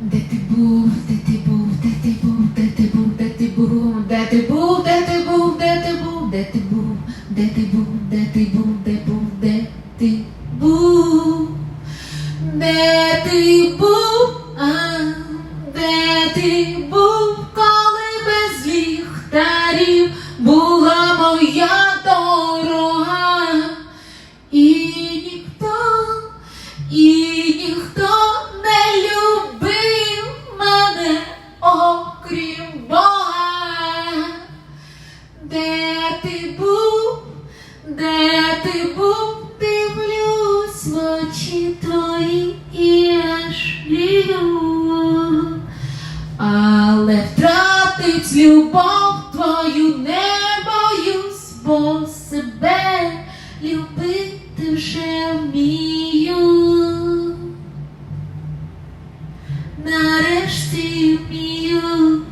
Де ти був, де ти був, де ти був, де ти був, де ти був, де ти був, де ти був, де ти був, де ти був, де ти був, де ти був, де був, де ти був, де ти був, де ти був, коли без ліхтарів була моя дорога, і ніхто, і ніхто ти був, де ти був, дивлюсь в очі твої і я жалію. Але втратить любов твою не боюсь, бо себе любити вже вмію. Нарешті вмію.